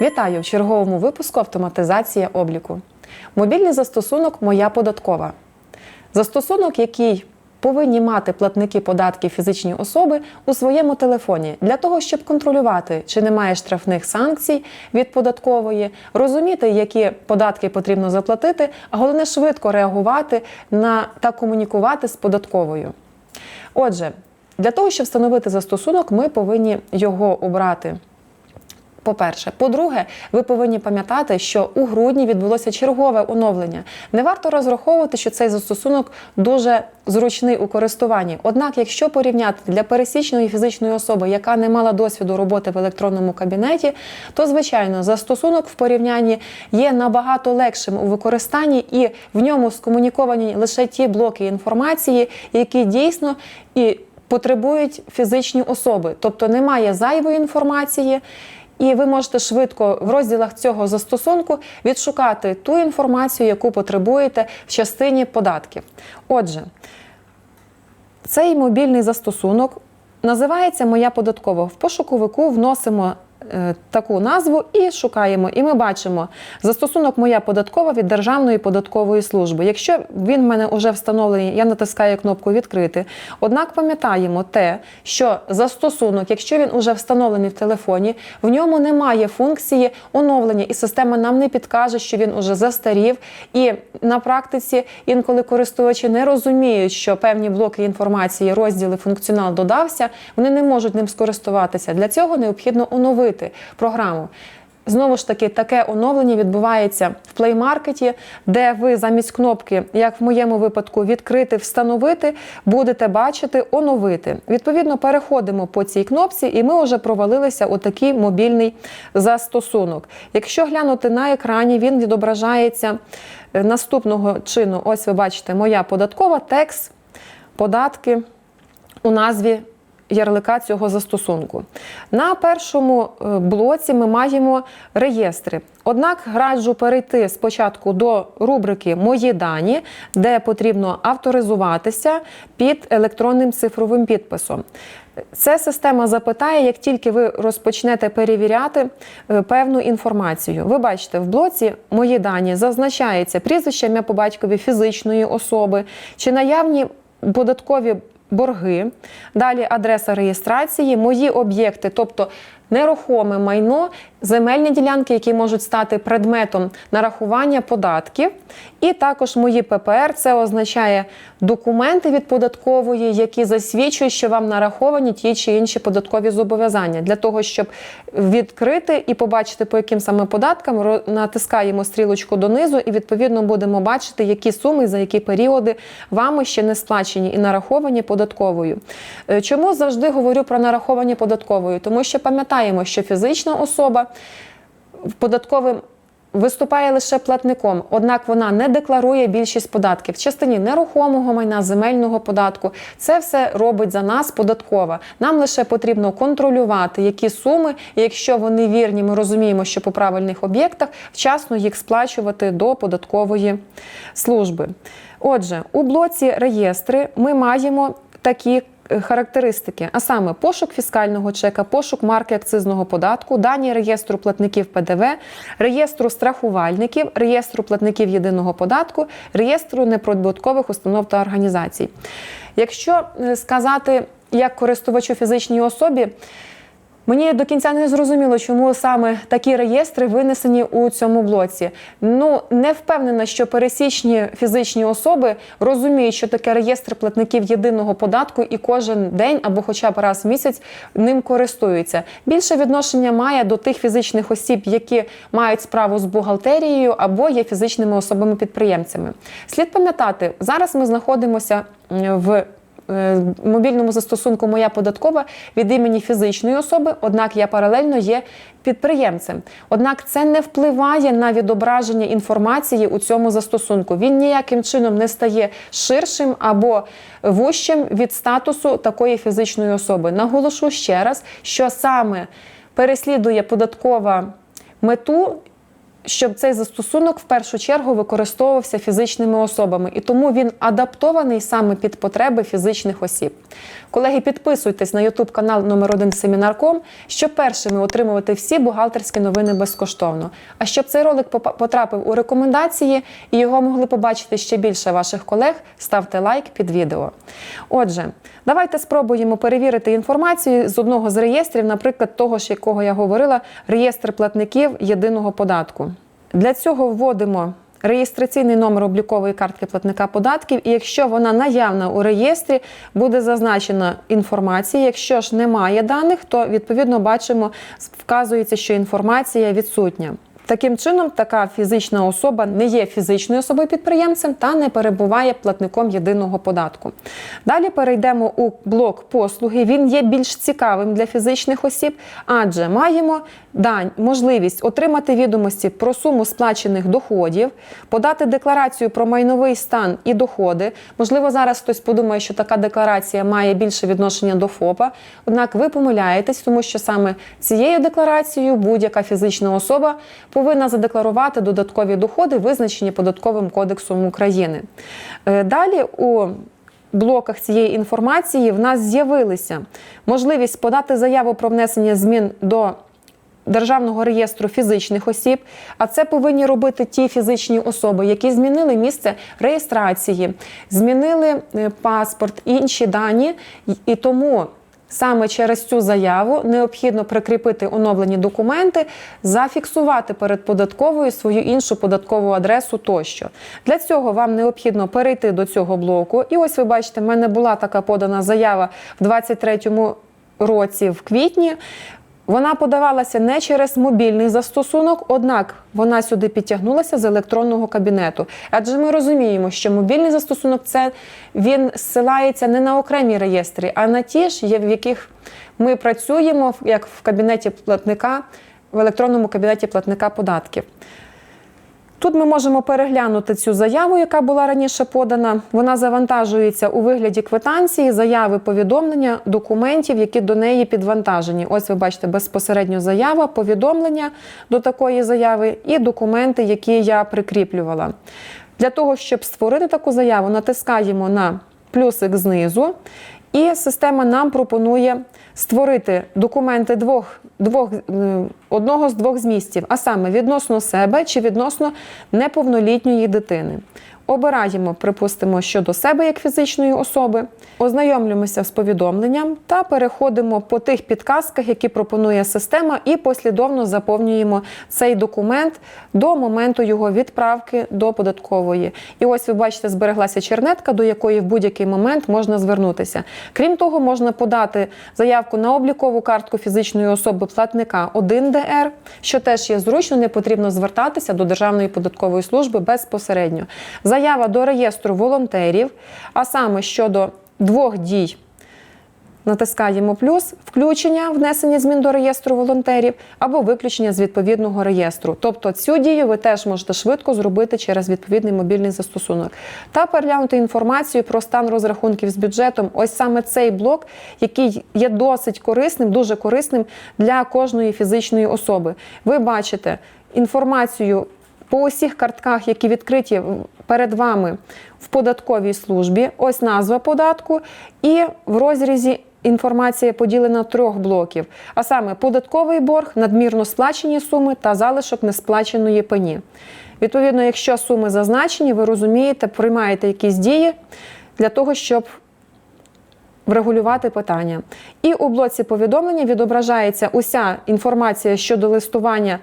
Вітаю в черговому випуску Автоматизація обліку. Мобільний застосунок Моя податкова. Застосунок, який повинні мати платники податків фізичні особи у своєму телефоні для того, щоб контролювати, чи немає штрафних санкцій від податкової, розуміти, які податки потрібно заплатити, а головне швидко реагувати на та комунікувати з податковою. Отже, для того, щоб встановити застосунок, ми повинні його обрати. По-перше, по-друге, ви повинні пам'ятати, що у грудні відбулося чергове оновлення. Не варто розраховувати, що цей застосунок дуже зручний у користуванні. Однак, якщо порівняти для пересічної фізичної особи, яка не мала досвіду роботи в електронному кабінеті, то звичайно застосунок в порівнянні є набагато легшим у використанні, і в ньому скомуніковані лише ті блоки інформації, які дійсно і потребують фізичні особи, тобто немає зайвої інформації. І ви можете швидко в розділах цього застосунку відшукати ту інформацію, яку потребуєте в частині податків. Отже, цей мобільний застосунок називається Моя податкова. В пошуковику вносимо таку назву і шукаємо. І ми бачимо застосунок Моя податкова від Державної податкової служби. Якщо він в мене вже встановлений, я натискаю кнопку Відкрити. Однак пам'ятаємо те, що застосунок, якщо він вже встановлений в телефоні, в ньому немає функції оновлення, і система нам не підкаже, що він уже застарів. І на практиці інколи користувачі не розуміють, що певні блоки інформації, розділи, функціонал додався, вони не можуть ним скористуватися. Для цього необхідно оновити програму. Знову ж таки, таке оновлення відбувається в Market, де ви замість кнопки, як в моєму випадку, відкрити, встановити, будете бачити оновити. Відповідно, переходимо по цій кнопці, і ми вже провалилися у такий мобільний застосунок. Якщо глянути на екрані, він відображається е, наступного чину. Ось ви бачите, моя податкова текст, податки у назві ярлика цього застосунку. На першому е, блоці ми маємо реєстри. Однак раджу перейти спочатку до рубрики Мої дані, де потрібно авторизуватися під електронним цифровим підписом. Ця система запитає, як тільки ви розпочнете перевіряти е, певну інформацію. Ви бачите, в блоці Мої дані зазначається прізвище ім'я по батькові фізичної особи чи наявні податкові борги, далі адреса реєстрації, мої об'єкти, тобто нерухоме майно, земельні ділянки, які можуть стати предметом нарахування податків, і також мої ППР. Це означає документи від податкової, які засвідчують, що вам нараховані ті чи інші податкові зобов'язання. Для того, щоб відкрити і побачити, по яким саме податкам, натискаємо стрілочку донизу, і відповідно будемо бачити, які суми за які періоди вами ще не сплачені і нараховані податковою. Е, Чому завжди говорю про нараховані податковою? Тому що пам'ятаємо, що фізична особа податковим виступає лише платником, однак вона не декларує більшість податків в частині нерухомого майна, земельного податку. Це все робить за нас податкова. Нам лише потрібно контролювати, які суми, і якщо вони вірні, ми розуміємо, що по правильних об'єктах вчасно їх сплачувати до податкової служби. Отже, у блоці реєстри ми маємо такі характеристики, а саме пошук фіскального чека, пошук марки акцизного податку, дані реєстру платників ПДВ, реєстру страхувальників, реєстру платників єдиного податку, реєстру неприбуткових установ та організацій. Якщо е, сказати як користувачу фізичній особі, Мені до кінця не зрозуміло, чому саме такі реєстри винесені у цьому блоці. Ну не впевнена, що пересічні фізичні особи розуміють, що таке реєстр платників єдиного податку і кожен день або хоча б раз в місяць ним користуються. Більше відношення має до тих фізичних осіб, які мають справу з бухгалтерією або є фізичними особами-підприємцями. Слід пам'ятати, зараз ми знаходимося м, е, мобільному застосунку Моя податкова від імені фізичної особи, однак я паралельно є підприємцем. Однак це не впливає на відображення інформації у цьому застосунку. Він ніяким чином не стає ширшим або вужчим від статусу такої фізичної особи. Наголошу ще раз, що саме переслідує податкова мету щоб цей застосунок в першу чергу використовувався фізичними особами, і тому він адаптований саме під потреби фізичних осіб. Колеги, підписуйтесь на YouTube канал номер 1 Семінарком, щоб першими отримувати всі бухгалтерські новини безкоштовно. А щоб цей ролик потрапив у рекомендації і його могли побачити ще більше ваших колег, ставте лайк під відео. Отже, давайте спробуємо перевірити інформацію з одного з реєстрів, наприклад, того ж, якого я говорила, реєстр платників єдиного податку. Для цього вводимо реєстраційний номер облікової картки платника податків, і якщо вона наявна у реєстрі, буде зазначена інформація. Якщо ж немає даних, то відповідно бачимо, вказується, що інформація відсутня. Таким чином, така фізична особа не є фізичною особою підприємцем та не перебуває платником єдиного податку. Далі перейдемо у блок послуги. Він є більш цікавим для фізичних осіб, адже маємо дань можливість отримати відомості про суму сплачених доходів, подати декларацію про майновий стан і доходи. Можливо, зараз хтось подумає, що така декларація має більше відношення до ФОПа. Однак ви помиляєтесь, тому що саме цією декларацією будь-яка фізична особа повинна задекларувати додаткові доходи, визначені податковим кодексом України. Е, Далі у блоках цієї інформації в нас з'явилися можливість подати заяву про внесення змін до Державного реєстру фізичних осіб, а це повинні робити ті фізичні особи, які змінили місце реєстрації, змінили е, паспорт, інші дані, і тому саме через цю заяву необхідно прикріпити оновлені документи, зафіксувати перед податковою свою іншу податкову адресу тощо. Для цього вам необхідно перейти до цього блоку. І ось ви бачите, в мене була така подана заява в 23-му році в квітні. Вона подавалася не через мобільний застосунок, однак вона сюди підтягнулася з електронного кабінету. Адже ми розуміємо, що мобільний застосунок це він ссилається не на окремі реєстри, а на ті ж, в яких ми працюємо, як в кабінеті платника, в електронному кабінеті платника податків. Тут ми можемо переглянути цю заяву, яка була раніше подана. Вона завантажується у вигляді квитанції, заяви, повідомлення, документів, які до неї підвантажені. Ось ви бачите безпосередньо заява, повідомлення до такої заяви і документи, які я прикріплювала. Для того, щоб створити таку заяву, натискаємо на плюсик знизу, і система нам пропонує створити документи двох, двох, е, одного з двох змістів, а саме відносно себе чи відносно неповнолітньої дитини. Обираємо, припустимо, щодо себе як фізичної особи, ознайомлюємося з повідомленням та переходимо по тих підказках, які пропонує система, і послідовно заповнюємо цей документ до моменту його відправки до податкової. І ось ви бачите, збереглася чернетка, до якої в будь-який момент можна звернутися. Крім того, можна подати заявку на облікову картку фізичної особи платника 1ДР, що теж є зручно, не потрібно звертатися до Державної податкової служби безпосередньо. Заява до реєстру волонтерів, а саме щодо двох дій. Натискаємо плюс включення внесення змін до реєстру волонтерів або виключення з відповідного реєстру. Тобто цю дію ви теж можете швидко зробити через відповідний мобільний застосунок. Та переглянути інформацію про стан розрахунків з бюджетом. Ось саме цей блок, який є досить корисним, дуже корисним для кожної фізичної особи. Ви бачите інформацію по усіх картках, які відкриті перед вами в податковій службі. Ось назва податку, і в розрізі інформація поділена трьох блоків: а саме податковий борг, надмірно сплачені суми та залишок несплаченої пені. Відповідно, якщо суми зазначені, ви розумієте, приймаєте якісь дії для того, щоб врегулювати питання. І у блоці повідомлення відображається уся інформація щодо листування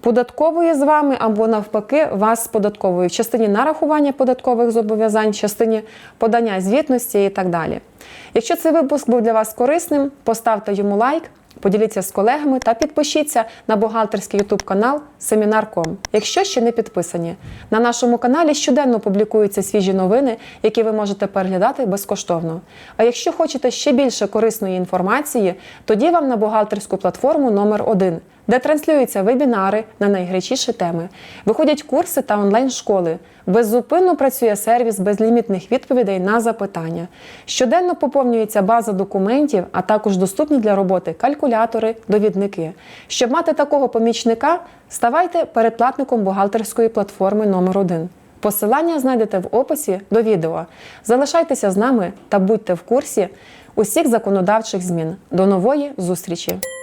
податкової з вами або навпаки вас з податковою в частині нарахування податкових зобов'язань, в частині подання звітності і так далі. Якщо цей випуск був для вас корисним, поставте йому лайк. Поділіться з колегами та підпишіться на бухгалтерський ютуб канал Семінар.ком. Якщо ще не підписані, на нашому каналі щоденно публікуються свіжі новини, які ви можете переглядати безкоштовно. А якщо хочете ще більше корисної інформації, тоді вам на бухгалтерську платформу номер 1 де транслюються вебінари на найгарячіші теми, виходять курси та онлайн-школи. Беззупинно працює сервіс безлімітних відповідей на запитання. Щоденно поповнюється база документів, а також доступні для роботи калькулятори, довідники. Щоб мати такого помічника, ставайте передплатником бухгалтерської платформи номер 1 Посилання знайдете в описі до відео. Залишайтеся з нами та будьте в курсі усіх законодавчих змін. До нової зустрічі!